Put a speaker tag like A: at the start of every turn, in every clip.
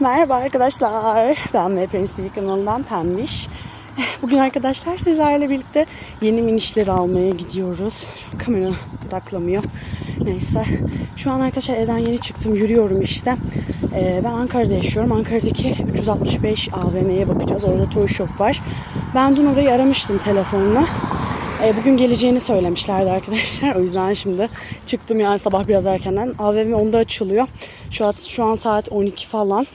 A: Merhaba arkadaşlar. Ben MPNC kanalından Pembiş. Bugün arkadaşlar sizlerle birlikte yeni minişleri almaya gidiyoruz. Kamera odaklamıyor. Neyse. Şu an arkadaşlar evden yeni çıktım. Yürüyorum işte. Ee, ben Ankara'da yaşıyorum. Ankara'daki 365 AVM'ye bakacağız. Orada Toy Shop var. Ben dün orayı aramıştım telefonla. Ee, bugün geleceğini söylemişlerdi arkadaşlar. O yüzden şimdi çıktım yani sabah biraz erkenden. AVM 10'da açılıyor. Şu an, şu an saat 12 falan.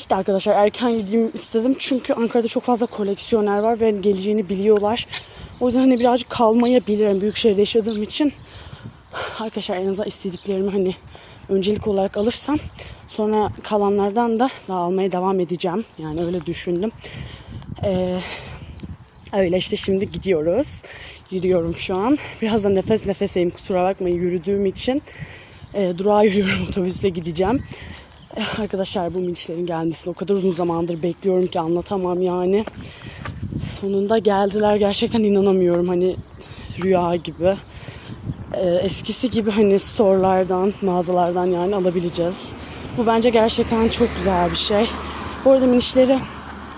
A: İşte arkadaşlar erken gideyim istedim. Çünkü Ankara'da çok fazla koleksiyoner var ve geleceğini biliyorlar. O yüzden hani birazcık kalmayabilirim büyük şehirde yaşadığım için. Arkadaşlar en azından istediklerimi hani öncelik olarak alırsam sonra kalanlardan da daha almaya devam edeceğim. Yani öyle düşündüm. Ee, öyle işte şimdi gidiyoruz. Yürüyorum şu an. Biraz da nefes nefeseyim kusura bakmayın yürüdüğüm için. Ee, durağa yürüyorum otobüste gideceğim. Eh, Arkadaşlar bu minişlerin gelmesini o kadar uzun zamandır bekliyorum ki anlatamam yani. Sonunda geldiler gerçekten inanamıyorum hani rüya gibi. Ee, eskisi gibi hani storelardan, mağazalardan yani alabileceğiz. Bu bence gerçekten çok güzel bir şey. Bu arada minişleri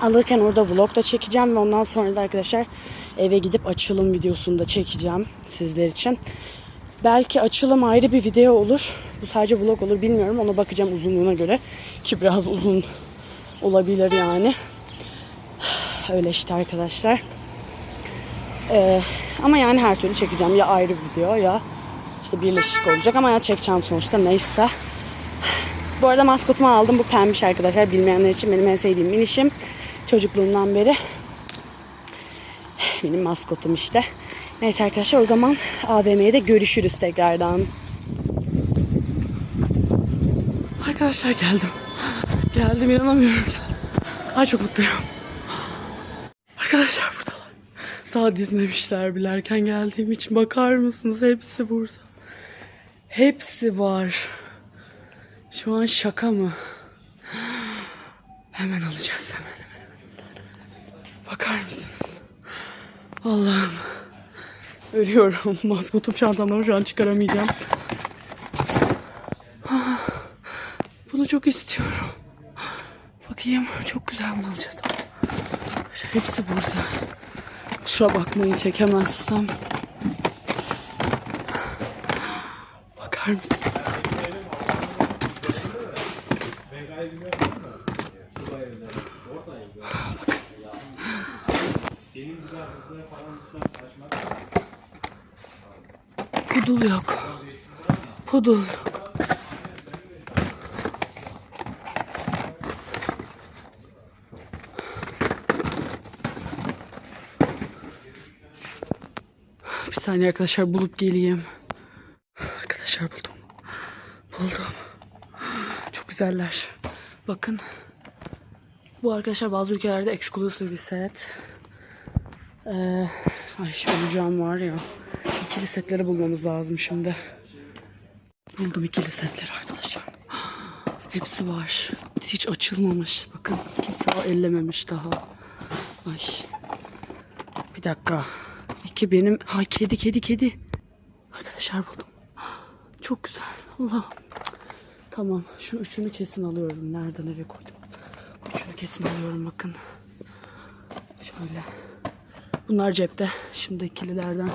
A: alırken orada vlog da çekeceğim ve ondan sonra da arkadaşlar eve gidip açılım videosunu da çekeceğim sizler için. Belki açılım ayrı bir video olur. Bu sadece vlog olur bilmiyorum. Ona bakacağım uzunluğuna göre. Ki biraz uzun olabilir yani. Öyle işte arkadaşlar. Ee, ama yani her türlü çekeceğim. Ya ayrı video ya işte birleşik olacak. Ama ya çekeceğim sonuçta neyse. Bu arada maskotumu aldım. Bu pembiş arkadaşlar. Bilmeyenler için benim en sevdiğim minişim. Çocukluğumdan beri benim maskotum işte. Neyse arkadaşlar o zaman AVM'de görüşürüz tekrardan. Arkadaşlar geldim. Geldim inanamıyorum. Ay çok mutluyum. Arkadaşlar buradalar. Daha dizmemişler bile erken geldiğim için bakar mısınız? Hepsi burada. Hepsi var. Şu an şaka mı? Hemen alacağız hemen hemen. Bakar mısınız? Allah'ım. Ölüyorum. Maskotum çantamdan şu an çıkaramayacağım. Ah, Bunu çok istiyorum. Bakayım. Çok güzel bunu alacağız. Hepsi burada. Kusura bakmayın çekemezsem. Bakar mısın? Pudul yok. Pudul saniye arkadaşlar bulup geleyim. Arkadaşlar buldum. Buldum. Çok güzeller. Bakın. Bu arkadaşlar bazı ülkelerde exclusive bir set. Ee, ay öleceğim var ya. İkili setleri bulmamız lazım şimdi. Buldum ikili setleri arkadaşlar. Hepsi var. Hiç açılmamış. Bakın kimse ellememiş daha. Ay. Bir dakika. İki benim. Ha kedi kedi kedi. Arkadaşlar buldum. Çok güzel. Allah. Tamam. Şu üçünü kesin alıyorum. Nerede nereye koydum? Üçünü kesin alıyorum bakın. Şöyle. Bunlar cepte. Şimdi ikililerden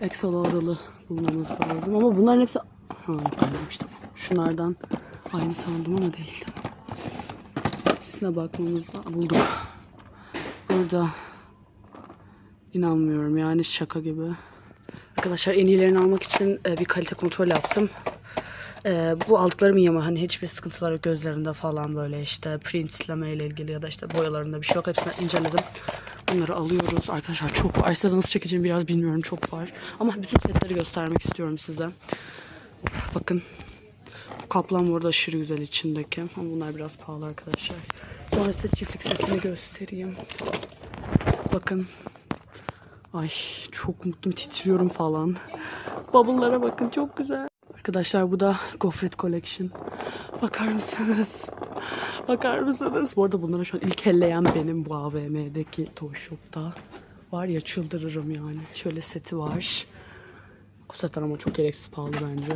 A: Exolauralı bulmamız lazım. Ama bunların hepsi... Ha paylaşmıştım. Şunlardan aynı sandım ama değil. Tamam. Hepsine bakmamız lazım. Bulduk. Burada inanmıyorum yani şaka gibi. Arkadaşlar en iyilerini almak için e, bir kalite kontrol yaptım. E, bu aldıklarım iyi ama hani hiçbir sıkıntıları yok gözlerinde falan böyle işte printleme ile ilgili ya da işte boyalarında bir şey yok. Hepsini inceledim. Bunları alıyoruz. Arkadaşlar çok var. Size nasıl çekeceğim biraz bilmiyorum. Çok var. Ama bütün setleri göstermek istiyorum size. Bakın. Bu kaplan bu arada aşırı güzel içindeki. Ama bunlar biraz pahalı arkadaşlar. Sonra size çiftlik setini göstereyim. Bakın. Ay çok mutluyum titriyorum falan. Bubble'lara bakın çok güzel. Arkadaşlar bu da Gofret Collection. Bakar mısınız? Bakar mısınız? Bu arada bunları şu an ilk elleyen benim bu AVM'deki Toy Shop'ta. Var ya çıldırırım yani. Şöyle seti var. Bu zaten ama çok gereksiz pahalı bence.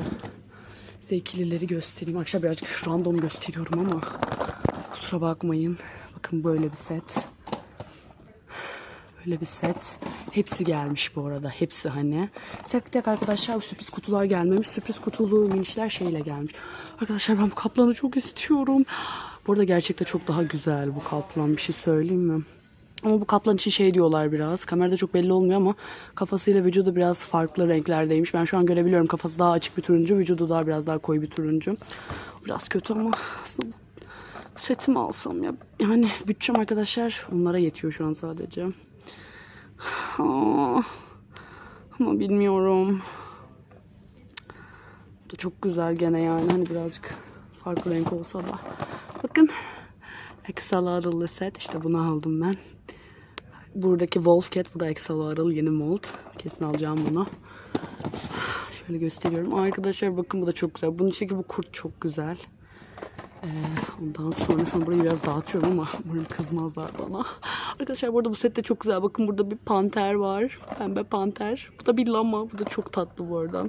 A: Size ikilileri göstereyim. Akşam birazcık random gösteriyorum ama kusura bakmayın. Bakın böyle bir set. Böyle bir set. Hepsi gelmiş bu arada. Hepsi hani. Tek tek arkadaşlar sürpriz kutular gelmemiş. Sürpriz kutulu minişler şeyle gelmiş. Arkadaşlar ben bu kaplanı çok istiyorum. Bu arada gerçekten çok daha güzel bu kaplan. Bir şey söyleyeyim mi? Ama bu kaplan için şey diyorlar biraz. Kamerada çok belli olmuyor ama kafasıyla vücudu biraz farklı renklerdeymiş. Ben şu an görebiliyorum. Kafası daha açık bir turuncu. Vücudu daha biraz daha koyu bir turuncu. Biraz kötü ama aslında bu bu seti mi alsam ya? Yani bütçem arkadaşlar onlara yetiyor şu an sadece. Aa, ama bilmiyorum. Bu da çok güzel gene yani. Hani birazcık farklı renk olsa da. Bakın. Axolotl set. İşte bunu aldım ben. Buradaki Wolf Cat. Bu da Axolotl yeni mold. Kesin alacağım bunu. Şöyle gösteriyorum. Arkadaşlar bakın bu da çok güzel. Bunun içindeki bu kurt çok güzel. Ee, ondan sonra şu an burayı biraz dağıtıyorum ama umarım kızmazlar bana. Arkadaşlar bu arada bu sette çok güzel. Bakın burada bir panter var. Pembe panter. Bu da bir lama. Bu da çok tatlı bu arada.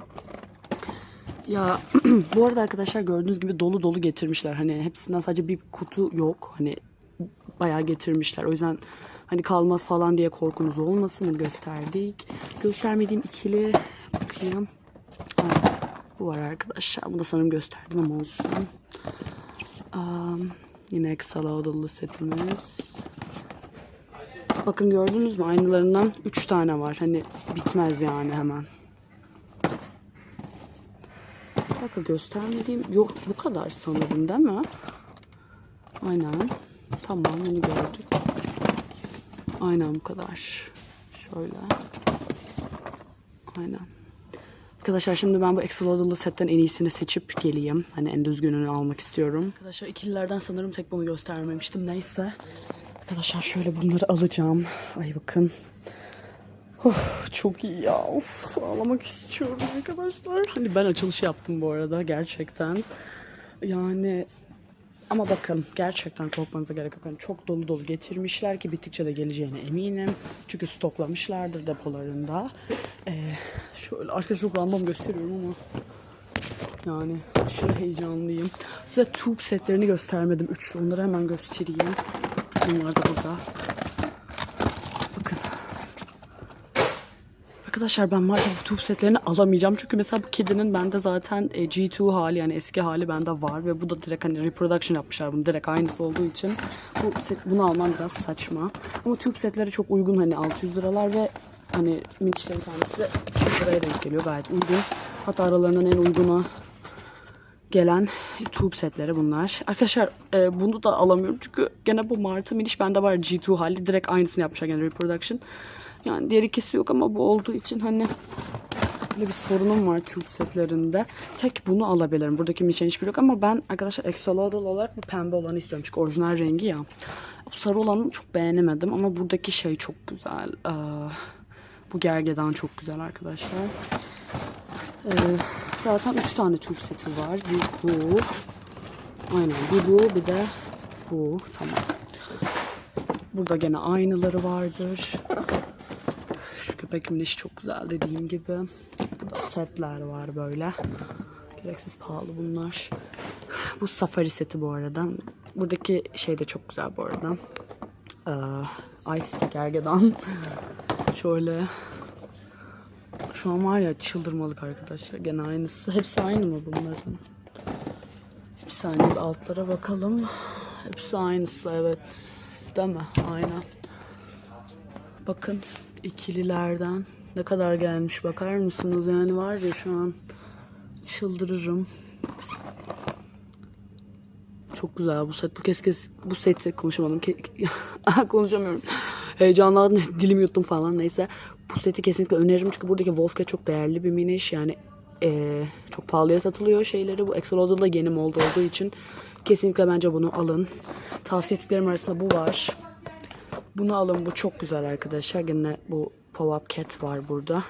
A: Ya bu arada arkadaşlar gördüğünüz gibi dolu dolu getirmişler. Hani hepsinden sadece bir kutu yok. Hani bayağı getirmişler. O yüzden hani kalmaz falan diye korkunuz olmasın. Hani gösterdik. Göstermediğim ikili bakayım. Ha, bu var arkadaşlar. Bunu da sanırım gösterdim ama olsun. Um, yine Axolotl setimiz. Bakın gördünüz mü? Aynılarından 3 tane var. Hani bitmez yani hemen. Bir dakika göstermediğim yok bu kadar sanırım değil mi? Aynen. Tamam onu gördük. Aynen bu kadar. Şöyle. Aynen. Arkadaşlar şimdi ben bu Axolotl setten en iyisini seçip geleyim. Hani en düzgününü almak istiyorum. Arkadaşlar ikililerden sanırım tek bunu göstermemiştim. Neyse. Arkadaşlar şöyle bunları alacağım. Ay bakın. Of, çok iyi ya. Of, ağlamak istiyorum arkadaşlar. Hani ben açılış yaptım bu arada gerçekten. Yani ama bakın gerçekten korkmanıza gerek yok. Hani çok dolu dolu getirmişler ki bittikçe de geleceğine eminim. Çünkü stoklamışlardır depolarında. Ee, şöyle arkadaşlar random gösteriyorum ama yani aşırı heyecanlıyım. Size tube setlerini göstermedim. Üçlü onları hemen göstereyim. Bunlar da burada. Arkadaşlar ben maalesef bu setlerini alamayacağım. Çünkü mesela bu kedinin bende zaten e, G2 hali yani eski hali bende var. Ve bu da direkt hani reproduction yapmışlar bunu direkt aynısı olduğu için. Bu set, bunu almam biraz saçma. Ama tube setleri çok uygun hani 600 liralar ve hani minçlerin tanesi 200 liraya denk geliyor gayet uygun. Hatta aralarından en uygunu gelen tube setleri bunlar. Arkadaşlar e, bunu da alamıyorum çünkü gene bu Martı Miniş bende var G2 hali. Direkt aynısını yapmışlar gene reproduction. Yani diğer ikisi yok ama bu olduğu için hani böyle bir sorunum var tube setlerinde. Tek bunu alabilirim. Buradaki Mişen hiçbir yok ama ben arkadaşlar Axolotl olarak bu pembe olanı istiyorum. Çünkü orijinal rengi ya. Bu sarı olanı çok beğenemedim ama buradaki şey çok güzel. Ee, bu gergedan çok güzel arkadaşlar. Ee, zaten 3 tane tube seti var. Bir bu. Aynen bir bu bir de bu. Tamam. Burada gene aynıları vardır. Şu köpek minişi çok güzel dediğim gibi. Burada setler var böyle. Gereksiz pahalı bunlar. Bu safari seti bu arada. Buradaki şey de çok güzel bu arada. Ee, ay gergedan. Şöyle şu an var ya çıldırmalık arkadaşlar. Gene aynısı. Hepsi aynı mı bunların? Bir saniye bir altlara bakalım. Hepsi aynısı evet. Değil mi? Aynen. Bakın ikililerden ne kadar gelmiş bakar mısınız? Yani var ya şu an çıldırırım. Çok güzel bu set. Bu kez kez bu seti konuşamadım. Ke- Konuşamıyorum. Heyecanlandım. Dilimi yuttum falan neyse. Bu seti kesinlikle öneririm çünkü buradaki Wolfcat çok değerli bir miniş. Yani eee, çok pahalıya satılıyor şeyleri. Bu Axolotl da yeni mold olduğu için kesinlikle bence bunu alın. Tavsiye ettiklerim arasında bu var. Bunu alın. Bu çok güzel arkadaşlar. Gene bu Pop-Up Cat var burada.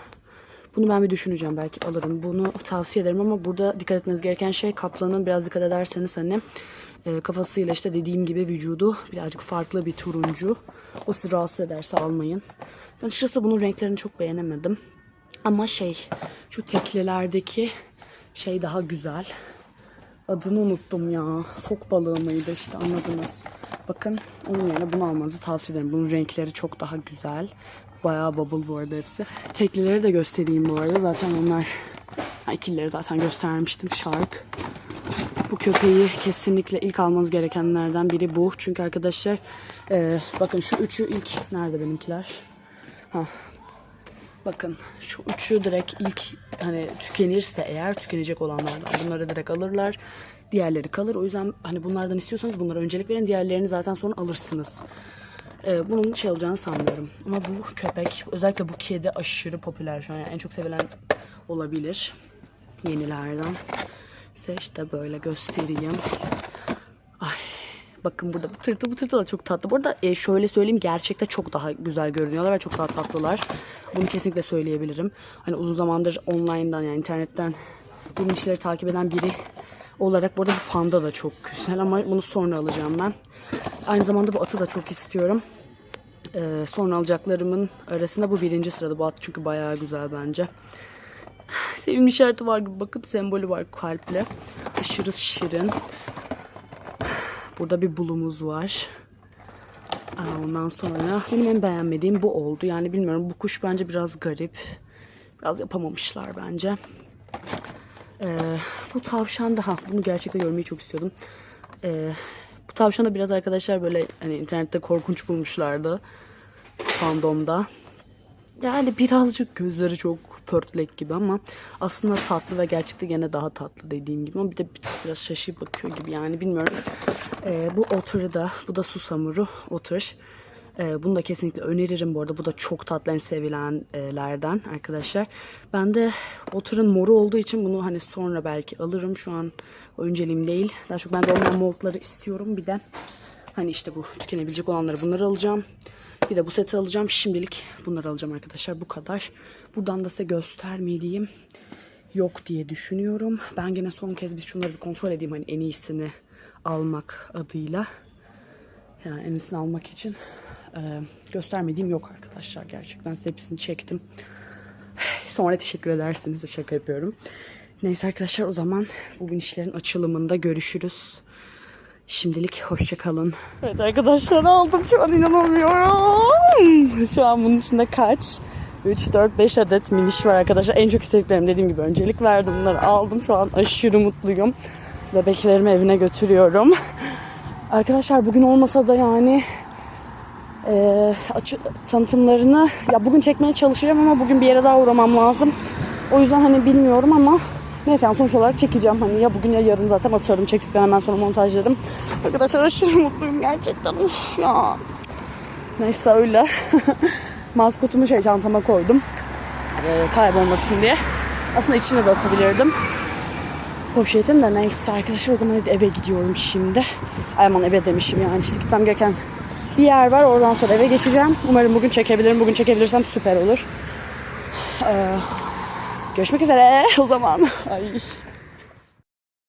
A: Bunu ben bir düşüneceğim. Belki alırım. Bunu tavsiye ederim ama burada dikkat etmeniz gereken şey kaplanın biraz dikkat ederseniz hani e, kafasıyla işte dediğim gibi vücudu birazcık farklı bir turuncu. O sizi rahatsız ederse almayın. Ben açıkçası bunun renklerini çok beğenemedim. Ama şey şu teklilerdeki şey daha güzel. Adını unuttum ya. Fok balığı mıydı işte anladınız. Bakın onun yerine bunu almanızı tavsiye ederim. Bunun renkleri çok daha güzel. Bayağı bubble bu arada hepsi. Teklileri de göstereyim bu arada. Zaten onlar ikilileri zaten göstermiştim. Shark. Bu köpeği kesinlikle ilk almanız gerekenlerden biri bu. Çünkü arkadaşlar e, bakın şu üçü ilk nerede benimkiler? Ha. Bakın şu üçü direkt ilk hani tükenirse eğer tükenecek olanlardan bunları direkt alırlar. Diğerleri kalır. O yüzden hani bunlardan istiyorsanız bunlara öncelik verin. Diğerlerini zaten sonra alırsınız. Ee, bunun şey olacağını sanmıyorum. Ama bu köpek özellikle bu kedi aşırı popüler şu an. Yani en çok sevilen olabilir. Yenilerden. Size işte böyle göstereyim. Bakın burada bu tırtıl bu tırtıl da çok tatlı. Bu arada e, şöyle söyleyeyim gerçekte çok daha güzel görünüyorlar ve çok daha tatlılar. Bunu kesinlikle söyleyebilirim. Hani uzun zamandır online'dan yani internetten bu işleri takip eden biri olarak bu arada bu panda da çok güzel ama bunu sonra alacağım ben. Aynı zamanda bu atı da çok istiyorum. Ee, sonra alacaklarımın arasında bu birinci sırada. Bu at çünkü bayağı güzel bence. Sevimli işareti var gibi bakın sembolü var kalple. Aşırı şirin. Burada bir bulumuz var. Ondan sonra benim en beğenmediğim bu oldu. Yani bilmiyorum bu kuş bence biraz garip. Biraz yapamamışlar bence. Ee, bu tavşan daha bunu gerçekten görmeyi çok istiyordum. Ee, bu tavşan da biraz arkadaşlar böyle hani internette korkunç bulmuşlardı. Fandomda. Yani birazcık gözleri çok pörtlek gibi ama aslında tatlı ve gerçekten gene daha tatlı dediğim gibi ama bir de bir- biraz şaşı bakıyor gibi yani bilmiyorum. Ee, bu otur'u da bu da susamuru otur. Ee, bunu da kesinlikle öneririm bu arada. Bu da çok tatlı en sevilenlerden arkadaşlar. Ben de oturun moru olduğu için bunu hani sonra belki alırım. Şu an önceliğim değil. Daha çok ben de olmayan moldları istiyorum. Bir de hani işte bu tükenebilecek olanları bunları alacağım. Bir de bu seti alacağım. Şimdilik bunları alacağım arkadaşlar. Bu kadar. Buradan da size göstermediğim yok diye düşünüyorum. Ben gene son kez biz şunları bir kontrol edeyim. Hani en iyisini almak adıyla. Yani en iyisini almak için e, göstermediğim yok arkadaşlar. Gerçekten size hepsini çektim. Sonra teşekkür edersiniz de şaka yapıyorum. Neyse arkadaşlar o zaman bu işlerin açılımında görüşürüz. Şimdilik hoşça kalın. Evet arkadaşlar aldım şu an inanamıyorum. Şu an bunun içinde kaç? 3, 4, 5 adet miniş var arkadaşlar. En çok istediklerim dediğim gibi öncelik verdim. Bunları aldım. Şu an aşırı mutluyum. Bebeklerimi evine götürüyorum. Arkadaşlar bugün olmasa da yani e, açı, tanıtımlarını ya bugün çekmeye çalışacağım ama bugün bir yere daha uğramam lazım. O yüzden hani bilmiyorum ama neyse yani sonuç olarak çekeceğim. Hani ya bugün ya yarın zaten atarım. Çektikten hemen sonra montajlarım. Arkadaşlar aşırı mutluyum gerçekten. Uf ya. Neyse öyle. Maskotumu şey çantama koydum. E, kaybolmasın diye. Aslında içine de atabilirdim. Poşetin de neyse arkadaşlar o zaman eve gidiyorum şimdi. Aman eve demişim yani işte gitmem gereken bir yer var. Oradan sonra eve geçeceğim. Umarım bugün çekebilirim. Bugün çekebilirsem süper olur. Ee, görüşmek üzere o zaman. Ay.